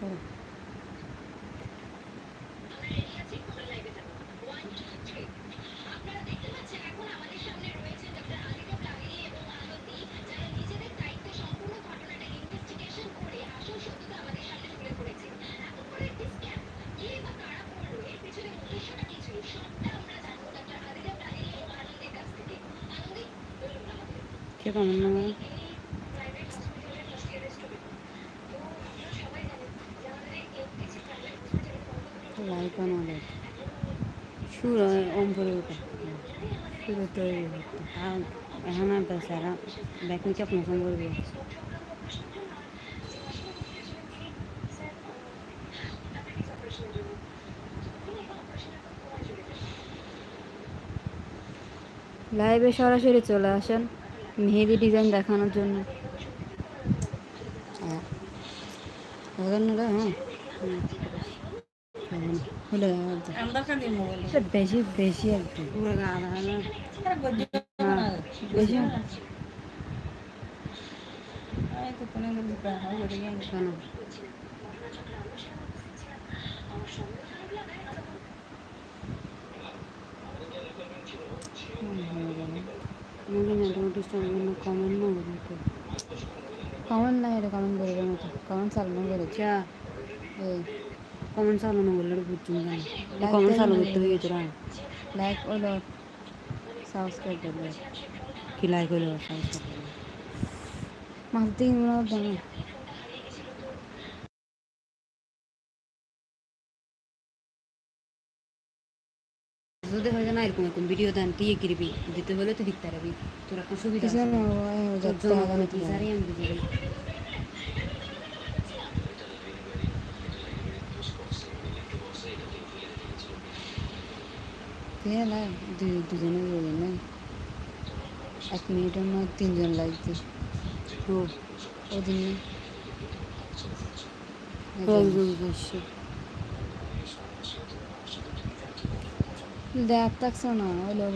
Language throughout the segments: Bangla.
করো কে কমেন্ট না করো লাইক অন লাইক সুর ওম করে উঠে। সুর তৈরি আর এখন বেচারা ব্যাক নিচে মোশন করবে লাইভে সরাসরি চলে আসেন মেহেদি ডিজাইন দেখানোর জন্য। হ্যাঁ। হ্যাঁ। বেশি বেশি একটু পুরো আধা হাজার হ্যাঁ, বেশি শোনো আমাকে মোটামুটি জন্য কমেন্ট না বলতে কমেন্ট না এটা কমেন্ট করবে মতো কমেন্ট চালানো করেছে এই কমেন্ট চালানো বললে বুঝছি না কমেন্ট চালু করতে হয়ে গেছে লাইক হলো সাবস্ক্রাইব করবে কি লাইক হলো সাবস্ক্রাইব করবে মিনিট দাম যদি হয় না এরকম এরকম ভিডিও দেন তুই কিরবি দিতে হলে তুই দিতে পারবি তোর একটা সুবিধা আছে না না দুজনে বলে না এক মিনিটের মধ্যে তিনজন লাগছে ও ওদিন দেখ থাকছো না ওই লোক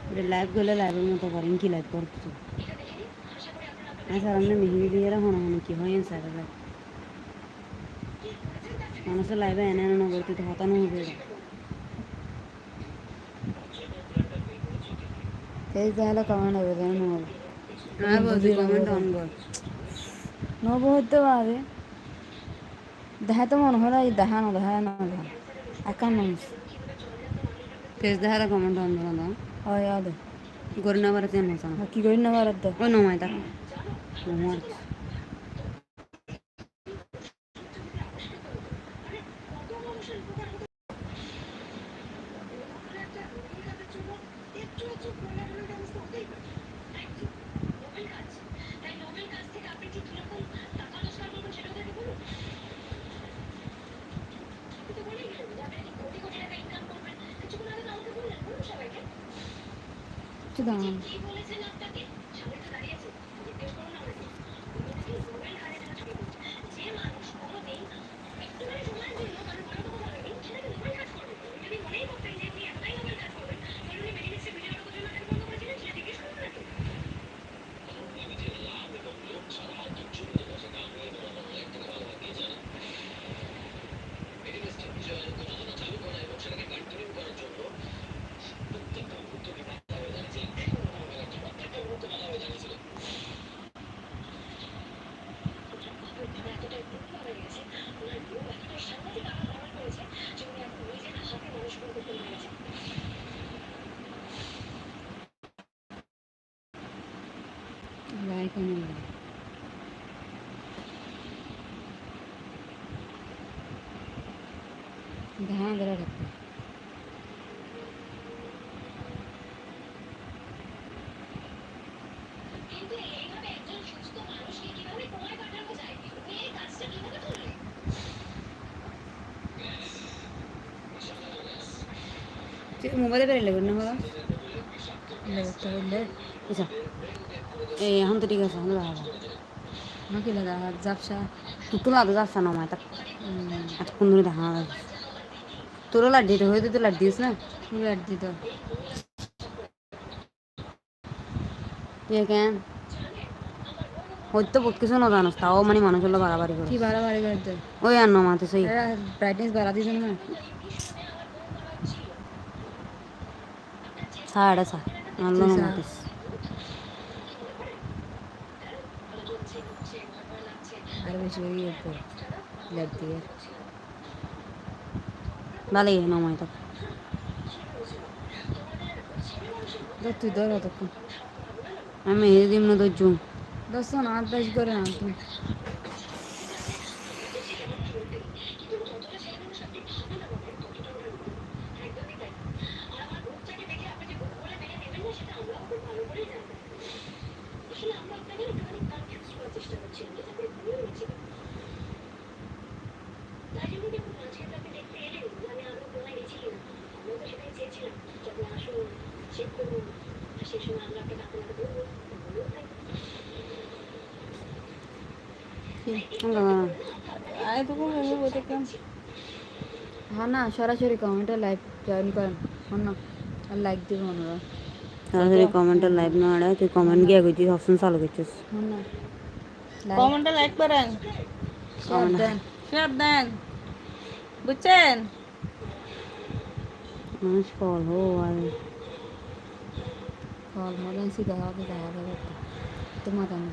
আমাদের লাইভ করলে লাইভের মতো করেন কি লাইভ করতো স্যার আপনি মেহেন্দি দিয়ে হনো হনো কি হয় স্যার মানুষের লাইভে এনে এনে করতে তো হতানো হবে এই তাহলে কমেন্ট হবে কেন নহল হ্যাঁ বলছি কমেন্ট অন কর। নব হতে পারে। দেখা তো মনে হয় দেখা না দেখা না দেখা అక్కడ నుంచి ಪೇಜ್ದಾರ ಗಮಂಡ ಅಂದ್ರದ ಆ ಯಾವುದು ಗೊರಿನ ಬರುತ್ತೆ ಅನ್ನ ಅಕ್ಕಿ ಗೊರಿನ ಬರುತ್ತೆ ಓ ನಾವು ಆಯ್ತಾರ ನಾವು ಮಾಡ್ತೀವಿ দাঁড়ান লাইক অন ধান ধরে রাখতে মোবাইলে বেরিয়ে লাগবে না বললে বুঝা এই এখন তো ঠিক আছে এখন দেখা যায় আমাকে লাগা জাপসা তুই লাগা যাচ্ছে না আমার এতক্ষণ ধরে দেখা তোরও লাড্ডি তো হয়ে তো লাড্ডি দিস না? ফুলার দিত? এ কেন? হয়তো বহুত কিছু না তাও মানে মানুষ হলো বাড়াবাড়ি করে। কি বাড়াবাড়ি করে তো ওই আর নমাতে সেই ব্রাইটনেস বাড়া দিছ না। সাড়ে সা আল্লাহ নমাতিস আর বেশি হয়ে গিয়ে দিয়ে। ভালোই নমাই তো ধর তুই ধর অতক্ষণ আমি মেহেদি দিম না তোর জুম দশ না আট দশ করে না তুই হ্যাঁ না সরাসরি কমেন্টে লাইভ জয়েন করেন না আর লাইক দিব ওনারা সরাসরি কমেন্টের লাইভ না আড়ে তুই কমেন্ট গিয়ে করছিস অপশন চালু করছিস। না কমেন্টে লাইক করেন। শেয়ার দেন শেয়ার দেন বুঝছেন? মানুষ কল হো আর কল মনে সিধা হবে দেখা যাবে তোমার দাম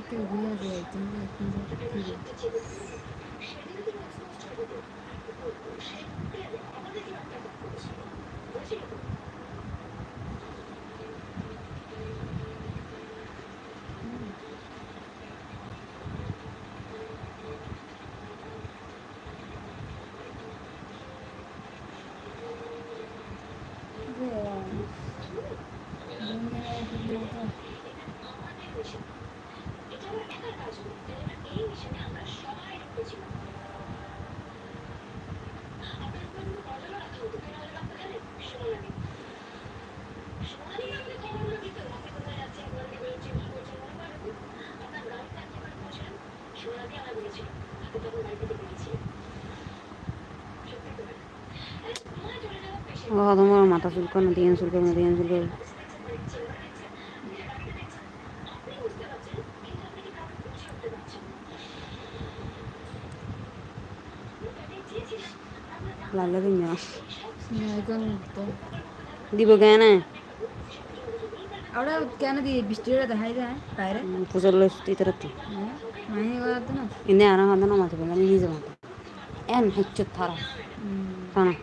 একটু ঘুরে যায় তুমি কি ও তোমার মাথা চুলকানো না দিয়ে চুলকানো না দিয়ে চুলকানো লাগলে দিন না এখন তো দিব কেন അവിടെ কেন দিয়ে বৃষ্টিটা দেখাই যায় বাইরে প্রচুর লইতে রাখতে হ্যাঁ মাইনে করাতো না ইন্দে আনা খান্দা না